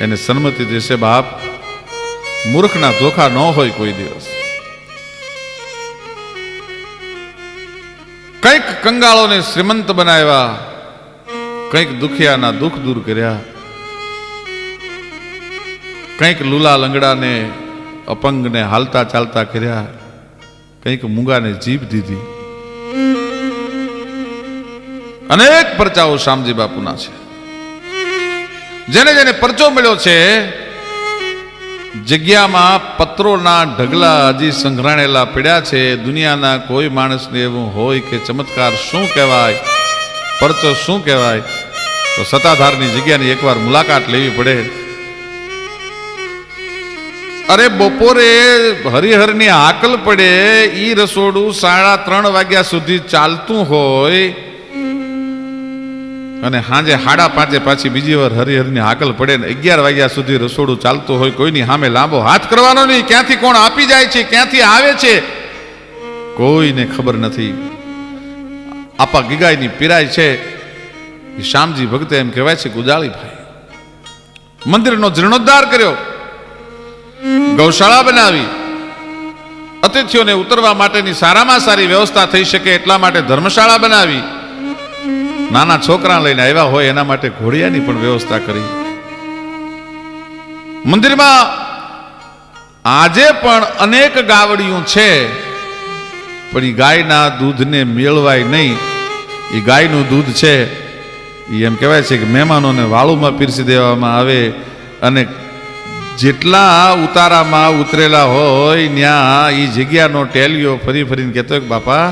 એને સન્મતિ દેશે, બાપ, મૂર્ખના ધોખા ન હોય કોઈ દિવસ. કંઈક કંગાળોને શ્રીમંત બનાવ્યા, કંઈક દુખિયાના દુઃખ દૂર કર્યા, કંઈક લુલા લંગડાને અપંગને હાલતા ચાલતા કર્યા, કંઈક મૂંગાને જીભ દીધી. અનેક પરચાઓ શામજી બાપુના છે. જેને જેને પરચો મળ્યો છે, જગ્યામાં પત્રોના ઢગલા હજી સંઘરાણેલા પડ્યા છે. દુનિયાના કોઈ માણસને એવું હોય કે ચમત્કાર શું કહેવાય, પરચો શું કહેવાય, તો સત્તાધારની જગ્યાની એકવાર મુલાકાત લેવી પડે. અરે બપોરે હરિહરની હાકલ પડે, ઈ રસોડું સાડા ત્રણ વાગ્યા સુધી ચાલતું હોય. અને સાંજે હાડા પાંચે પાછી બીજી વાર હરિહરની હાકલ પડે ને અગિયાર વાગ્યા સુધી રસોડું ચાલતું હોય, કોઈની સામે લાંબો હાથ કરવાનો નહીં. ક્યાંથી કોણ આપી જાય છે, ક્યાંથી આવે છે, કોઈને ખબર નથી. આપા ગીગાઈની પીરાય છે. એ શામજી ભક્તે એમ કહેવાય છે ગુજાળી ભાઈ મંદિરનો જીર્ણોદ્ધાર કર્યો. ગૌશાળા બનાવી. અતિથિઓને ઉતરવા માટેની સારામાં સારી વ્યવસ્થા થઈ શકે એટલા માટે ધર્મશાળા બનાવી. નાના છોકરા લઈને આવ્યા હોય એના માટે ઘોડિયાની પણ વ્યવસ્થા કરી. મંદિરમાં આજે પણ અનેક ગાવડિયું છે, પણ એ ગાયના દૂધને મેળવાય નહીં. એ ગાયનું દૂધ છે એ એમ કહેવાય છે કે મહેમાનોને વાળુમાં પીરસી દેવામાં આવે અને જેટલા ઉતારામાં ઉતરેલા હોય ત્યાં એ જગ્યાનો ટેલિયો ફરી ફરીને કહેતો કે બાપા,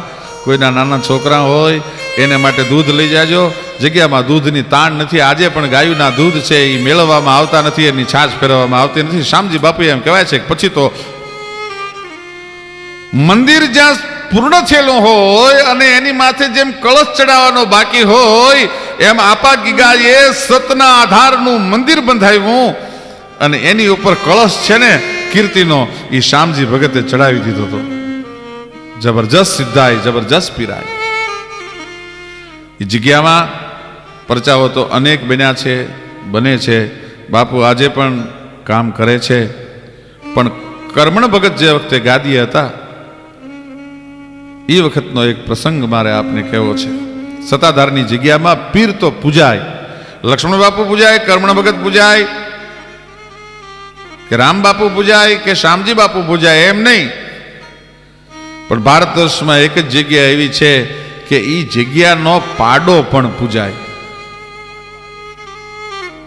કોઈના નાના છોકરા હોય એને માટે દૂધ લઈ જાજો. જગ્યામાં દૂધની તાણ નથી. આજે પણ ગાયુના દૂધ છે, એ મેળવવામાં આવતા નથી, એની છાછ ફેરવવામાં આવતી નથી. શામજી બાપુ એમ કહેવાય છે પછી તો મંદિર જ્યાં પૂર્ણ થયેલું હોય અને એની માથે જેમ કળશ ચડાવવાનો બાકી હોય, એમ આપા ગીગાએ સતના આધારનું મંદિર બંધાવ્યું અને એની ઉપર કળશ છે ને, કીર્તિનો એ શામજી ભગતે ચડાવી દીધો હતો. જબરજસ્ત સિદ્ધાય, જબરજસ્ત પીરાય. એ જગ્યામાં પરચાઓ તો અનેક બન્યા છે, બને છે. બાપુ આજે પણ કામ કરે છે. પણ કર્મણ ભગત જે વખતે ગાદીએ હતા એ વખતનો એક પ્રસંગ મારે આપને કહેવો છે. સત્તાધારની જગ્યામાં પીર તો પૂજાય, લક્ષ્મણ બાપુ પૂજાય, કર્મણ ભગત પૂજાય, કે રામ બાપુ પૂજાય, કે શ્યામજી બાપુ પૂજાય, એમ નહીં. પણ ભારત વર્ષમાં એક જ જગ્યા એવી છે કે એ જગ્યાનો પાડો પણ પૂજાય.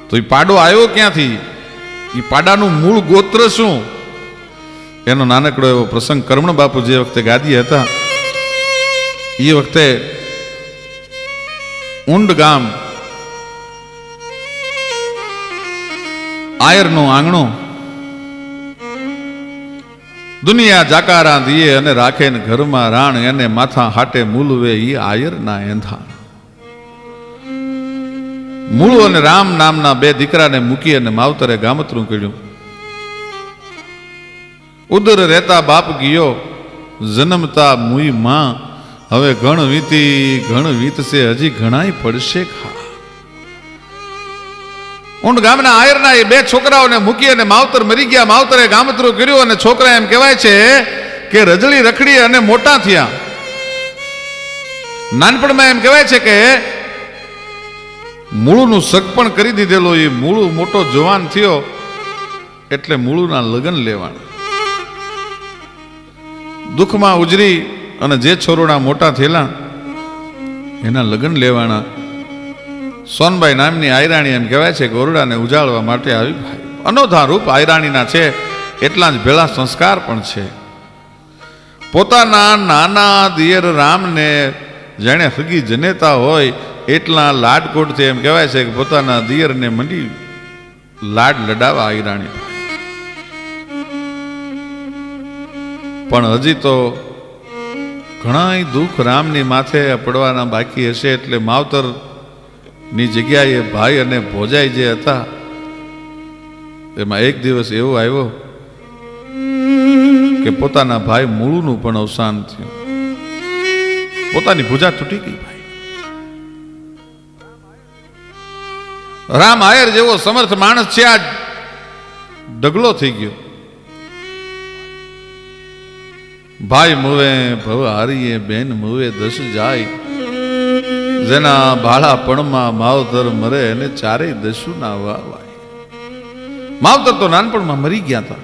તો એ પાડો આવ્યો ક્યાંથી? એ પાડાનું મૂળ ગોત્ર શું? એનો નાનકડો એવો પ્રસંગ કર્મણ બાપુ જે વખતે ગાદી હતા એ વખતે ઊંડ ગામ, આયરનું આંગણું દુનિયા જાકારા દીએ અને રાખે ને ઘરમાં રાણ એને માથા હાટે મૂલવે ઈ આયરના એંધા મૂળ અને રામ નામના બે દીકરાને મૂકી અને માવતરે ગામતરું કર્યું. ઉદર રહેતા બાપ ગયો, જન્મતા મુઈ માં, હવે ઘણ વીતી, ઘણ વીતશે, હજી ઘણાય પડશે ખા. ઊંડ ગામના આયરના એ બે છોકરાઓને મૂકી અને માવતર મરી ગયા. માવતરે ગામતરું કર્યું અને છોકરા એમ કહેવાય છે કે રજળી, રખડી અને મોટા થયા. નાનપણમાં એમ કહેવાય છે કે મૂળનું સગપણ કરી દીધેલો. એ મૂળું મોટો જવાન થયો એટલે મૂળના લગ્ન લેવાના. દુઃખમાં ઉજરી અને જે છોરોડા મોટા થયેલા, એના લગ્ન લેવાના. સોનબાઈ નામની આયરાણી એમ કહેવાય છે ગોરડાને ઉજાળવા માટે આવી અનોધા રૂપ આયરાણીના છે, એટલા જ ભેળા સંસ્કાર પણ છે. પોતાના નાના દિયર રામને જેણે હગી જનેતા હોય, એટલા લાડકોટથી એમ કહેવાય છે કે પોતાના દિયરને મંડી લાડ લડાવા આયરાણી પણ હજી તો ઘણાય દુઃખ રામની માથે પડવાના બાકી હશે એટલે માવતર ની જગ્યાએ ભાઈ અને ભોજાઈ જે હતા, એમાં એક દિવસ એવો આવ્યો કે પોતાના ભાઈ મૂળનું પણ અવસાન થયું. પોતાની ભૂજા તૂટી ગઈ ભાઈ. રામ આયર જેવો સમર્થ માણસ છે આ ડગલો થઈ ગયો. ભાઈ મુવે ભવ હારીએ, બેન મુવે દસ જાય. જેના બાળાપણમાં માવતર મરે અને ચારેય દસુ ના વાવાય. માવતર તો નાનપણમાં મરી ગયા હતા.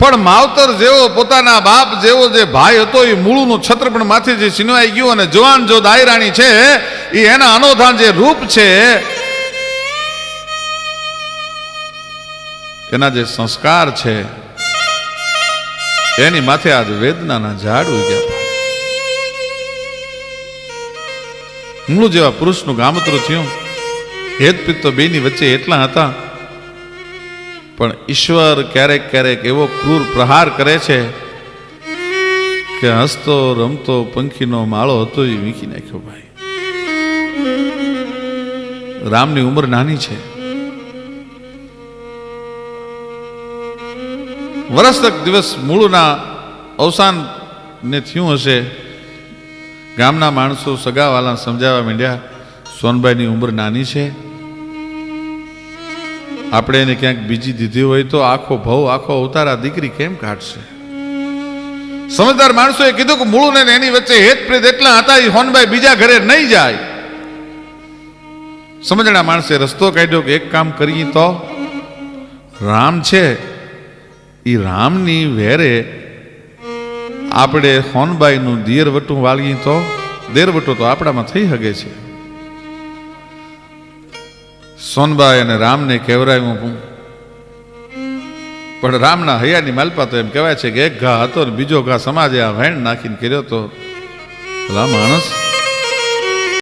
પણ માવતર જેવો પોતાના બાપ જેવો જે ભાઈ હતો, એ મૂળનું છત્ર પણ માથે જે છીનવાઈ ગયું અને જવાન જો દાયરાણી છે, એ એના અનોધાન જે રૂપ છે, એના જે સંસ્કાર છે, એની માથે આજ વેદનાના ઝાડ ઉગ્યા. મૂળ જેવા પુરુષનું ગામતરું થયું હેત પિત્તો બેની વચ્ચે એટલા હતા. પણ ઈશ્વર ક્યારેક ક્યારેક એવો ક્રૂર પ્રહાર કરે છે કે હસતો, રમતો, પંખીનો માળો હતો એ વીંખી નાખ્યો ભાઈ. રામની ઉંમર નાની છે. વર્ષ દિવસ મૂળના અવસાન ને થયું હશે. ગામના માણસો સગાવાલા સમજાવવા માંડ્યા સોનભાઈની ઉંમર નાની છે. આપણે એને ક્યાંક બીજી દીધી હોય તો આખો ભવ, આખો અવતાર દીકરી કેમ કાઢશે? સમજદાર માણસોએ કીધું કે મૂળું ને એની વચ્ચે હેત પ્રેત એટલા હતા એ હોનભાઈ બીજા ઘરે નહીં જાય. સમજણા માણસે રસ્તો કાઢ્યો કે એક કામ કરીએ તો? રામ છે. એ રામની વેરે આપણે હોનબાઈનું દિયરવટું વાળીએ તો દેરવટો તો આપણામાં થઈ શકે છે. સોનબાઈ અને રામને કહેવરાયું હું. પણ રામના હૈયાની માલપા તો એમ કહેવાય છે કે એક ઘા હતો ને બીજો ઘા સમાજે આ વેણ નાખીને કર્યો તો રામ માણસ